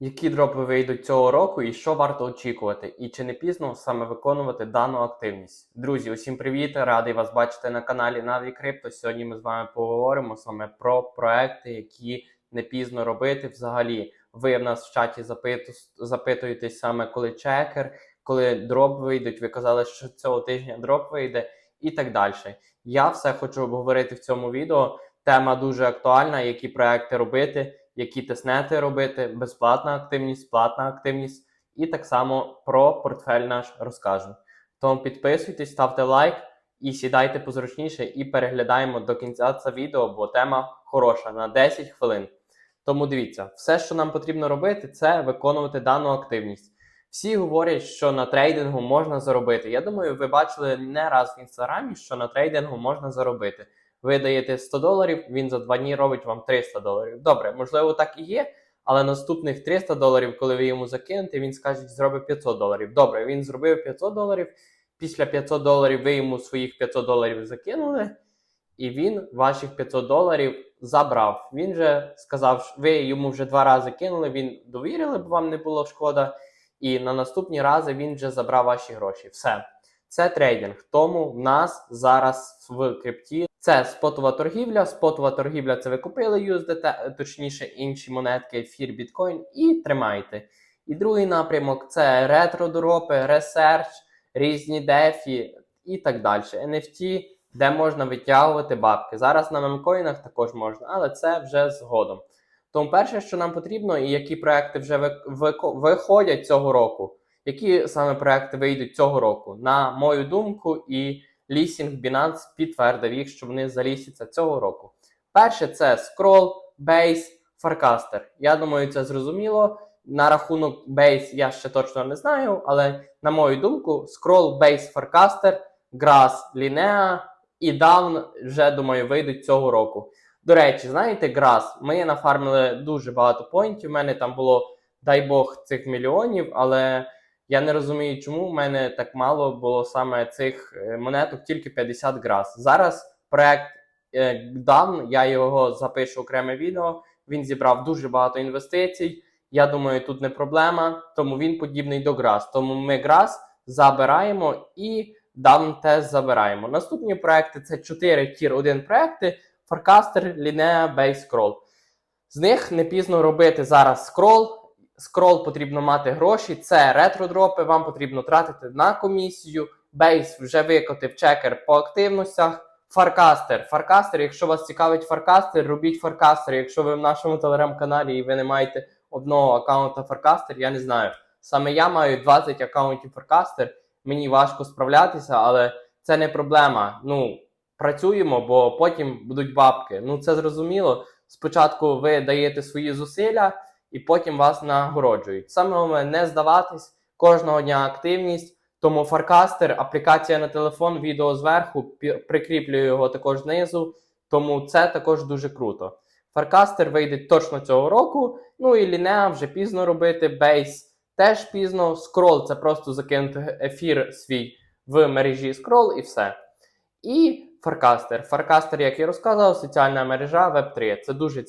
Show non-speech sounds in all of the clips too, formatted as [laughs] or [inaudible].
Які дропи вийдуть цього року і що варто очікувати? І чи не пізно саме виконувати дану активність? Друзі, усім привіт! Радий вас бачити на каналі Navi Crypto. Сьогодні ми з вами поговоримо саме про проекти, які не пізно робити. Взагалі, ви в нас в чаті запиту, запитуєтесь саме коли чекер, коли дроп вийдуть. Ви казали, що цього тижня дроп вийде, і так далі. Я все хочу обговорити в цьому відео. Тема дуже актуальна, які проекти робити які тестнети робити, безплатна активність, платна активність, і так само про портфель наш розкажу. Тому підписуйтесь, ставте лайк і сідайте позручніше, і переглядаємо до кінця це відео, бо тема хороша на 10 хвилин. Тому дивіться, все, що нам потрібно робити, це виконувати дану активність. Всі говорять, що на трейдингу можна заробити. Я думаю, ви бачили не раз в інстаграмі, що на трейдингу можна заробити. Ви даєте 100 доларів, він за 2 дні робить вам 300 доларів. Добре, можливо, так і є, але наступних 300 доларів, коли ви йому закинете, він скаже, зробить 500 доларів. Добре, він зробив 500 доларів. Після 500 доларів ви йому своїх 500 доларів закинули, і він ваших 500 доларів забрав. Він же сказав, ви йому вже два рази кинули, він довірили, бо вам не було шкода. І на наступні рази він вже забрав ваші гроші. Все. Це трейдинг. Тому в нас зараз в крипті це спотова торгівля. Спотова торгівля це ви купили USDT, точніше інші монетки, ефір, біткоін, і тримайте. І другий напрямок це ретро-дропи, ресерч, різні дефі і так далі. NFT, де можна витягувати бабки. Зараз на мемкоїнах також можна, але це вже згодом. Тому перше, що нам потрібно, і які проекти вже виходять цього року. Які саме проекти вийдуть цього року? На мою думку, і лісінг Binance підтвердив їх, що вони залісяться цього року. Перше це Scroll, Base, Farcaster. Я думаю, це зрозуміло. На рахунок Base я ще точно не знаю, але на мою думку, Scroll, Base, Farcaster, Grass, Linea і Down вже думаю вийдуть цього року. До речі, знаєте, Grass, ми нафармили дуже багато поінтів. У мене там було, дай Бог, цих мільйонів, але. Я не розумію, чому в мене так мало було саме цих е, монеток, тільки 50 грас. Зараз проект е, DAN, я його запишу окреме відео. Він зібрав дуже багато інвестицій. Я думаю, тут не проблема, тому він подібний до грас. Тому ми грас забираємо і DAN теж забираємо. Наступні проекти це 4 тір 1 проекти: Forecaster, Linea, Base, Scroll. З них не пізно робити зараз скрол скрол потрібно мати гроші, це ретро-дропи, вам потрібно тратити на комісію. Бейс вже викотив чекер по активностях. Фаркастер. Фаркастер, якщо вас цікавить фаркастер, робіть фаркастер. Якщо ви в нашому телеграм-каналі і ви не маєте одного аккаунта фаркастер, я не знаю. Саме я маю 20 аккаунтів фаркастер. Мені важко справлятися, але це не проблема. Ну, працюємо, бо потім будуть бабки. Ну, це зрозуміло. Спочатку ви даєте свої зусилля і потім вас нагороджують. Саме головне не здаватись, кожного дня активність. Тому Фаркастер, аплікація на телефон, відео зверху, прикріплюю його також знизу. Тому це також дуже круто. Фаркастер вийде точно цього року. Ну і Лінеа вже пізно робити. Бейс теж пізно. Скрол це просто закинути ефір свій в мережі скрол і все. І Фаркастер. Фаркастер, як я розказував, соціальна мережа Web3. Це дуже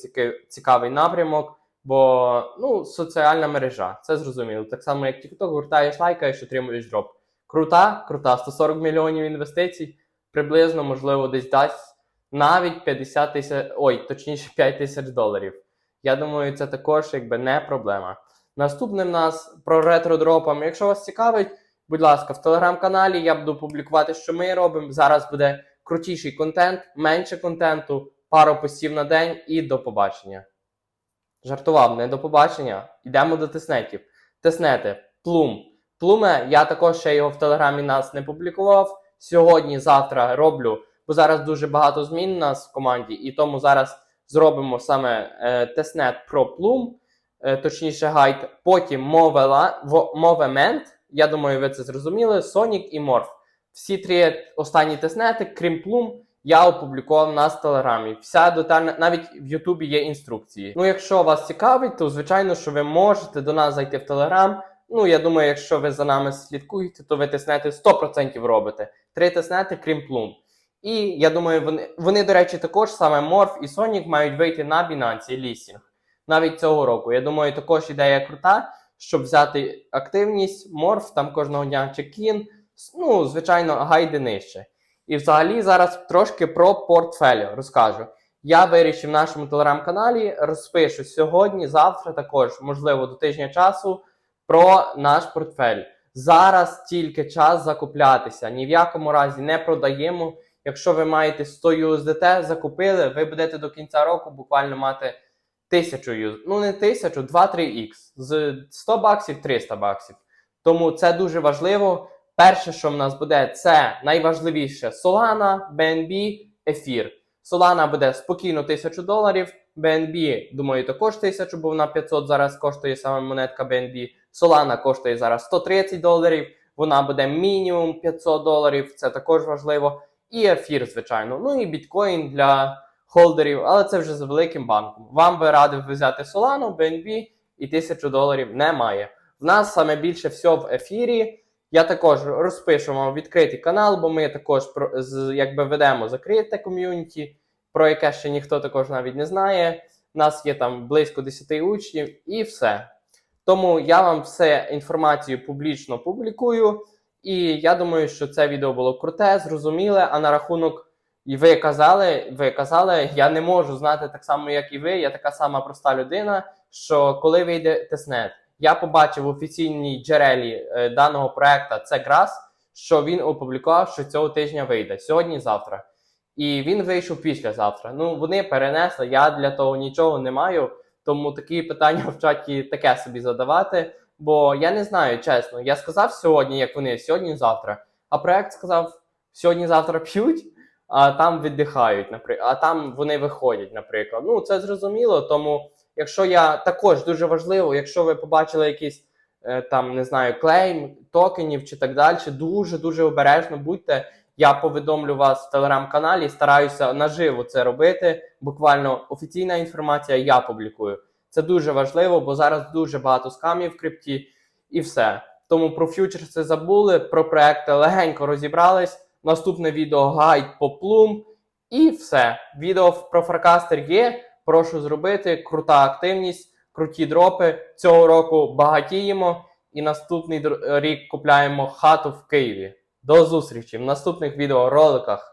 цікавий напрямок. Бо ну, соціальна мережа, це зрозуміло. Так само, як TikTok, гуртаєш, лайкаєш, отримуєш дроп. Крута, крута, 140 мільйонів інвестицій, приблизно, можливо, десь дасть навіть 50 тисяч, ой, точніше 5 тисяч доларів. Я думаю, це також якби не проблема. Наступне в нас про ретро-дропами. Якщо вас цікавить, будь ласка, в телеграм-каналі я буду публікувати, що ми робимо. Зараз буде крутіший контент, менше контенту, пару постів на день і до побачення. Жартував, не до побачення. Йдемо до теснетів. Теснети, плум. Плуме, я також ще його в телеграмі нас не публікував. Сьогодні, завтра роблю, бо зараз дуже багато змін у нас в команді, і тому зараз зробимо саме е, теснет про плум, е, точніше, гайд. Потім мовемент. Я думаю, ви це зрозуміли. Сонік і Морф. Всі три останні теснети, крім плум я опублікував нас в телеграмі. Вся детальна, навіть в Ютубі є інструкції. Ну, якщо вас цікавить, то звичайно, що ви можете до нас зайти в Телеграм. Ну, я думаю, якщо ви за нами слідкуєте, то ви теснети 100% робите. Три теснети, крім плум. І я думаю, вони, вони, до речі, також саме Морф і Сонік мають вийти на Binance і лісінг. навіть цього року. Я думаю, також ідея крута, щоб взяти активність, морф там кожного дня чекін, ну, звичайно, гайди нижче. І взагалі зараз трошки про портфелі розкажу. Я вирішив в нашому телеграм-каналі, розпишу сьогодні, завтра також, можливо, до тижня часу про наш портфель. Зараз тільки час закуплятися. Ні в якому разі не продаємо. Якщо ви маєте 100 USDT, закупили, ви будете до кінця року буквально мати 1000 USDT. Ну не 1000, 2-3 X. З 100 баксів 300 баксів. Тому це дуже важливо. Перше, що в нас буде, це найважливіше Solana, BNB, Ефір. Solana буде спокійно 1000 доларів. BNB, думаю, також 1000, бо вона 500 зараз коштує саме монетка BNB. Solana коштує зараз 130 доларів. Вона буде мінімум 500 доларів. Це також важливо. І ефір, звичайно. Ну і біткоін для холдерів, але це вже з великим банком. Вам би радив взяти Solana, BNB і 1000 доларів немає. В нас саме більше всього в ефірі. Я також розпишу вам відкритий канал, бо ми також якби ведемо закрите ком'юніті, про яке ще ніхто також навіть не знає. У нас є там близько 10 учнів і все. Тому я вам все інформацію публічно публікую. І я думаю, що це відео було круте, зрозуміле. А на рахунок, і ви казали, ви казали, я не можу знати так само, як і ви. Я така сама проста людина. Що коли вийде тестнет, я побачив в офіційній джерелі е, даного проекту це Грас, що він опублікував, що цього тижня вийде сьогодні-завтра. І він вийшов післязавтра. Ну вони перенесли. Я для того нічого не маю. Тому такі [laughs] питання в чаті таке собі задавати. Бо я не знаю, чесно. Я сказав сьогодні, як вони сьогодні-завтра. А проект сказав сьогодні-завтра п'ють, а там віддихають, наприклад, а там вони виходять, наприклад. Ну це зрозуміло. Тому, якщо я також дуже важливо, якщо ви побачили якийсь е, там не знаю, клейм токенів чи так далі, дуже дуже обережно будьте. Я повідомлю вас в телеграм-каналі, стараюся наживо це робити. Буквально офіційна інформація я публікую. Це дуже важливо, бо зараз дуже багато скамів в крипті і все. Тому про фьючерси забули, про проекти легенько розібрались. Наступне відео гайд по плум. І все. Відео про фаркастер є. Прошу зробити. Крута активність, круті дропи. Цього року багатіємо. І наступний рік купляємо хату в Києві. До зустрічі в наступних відеороликах.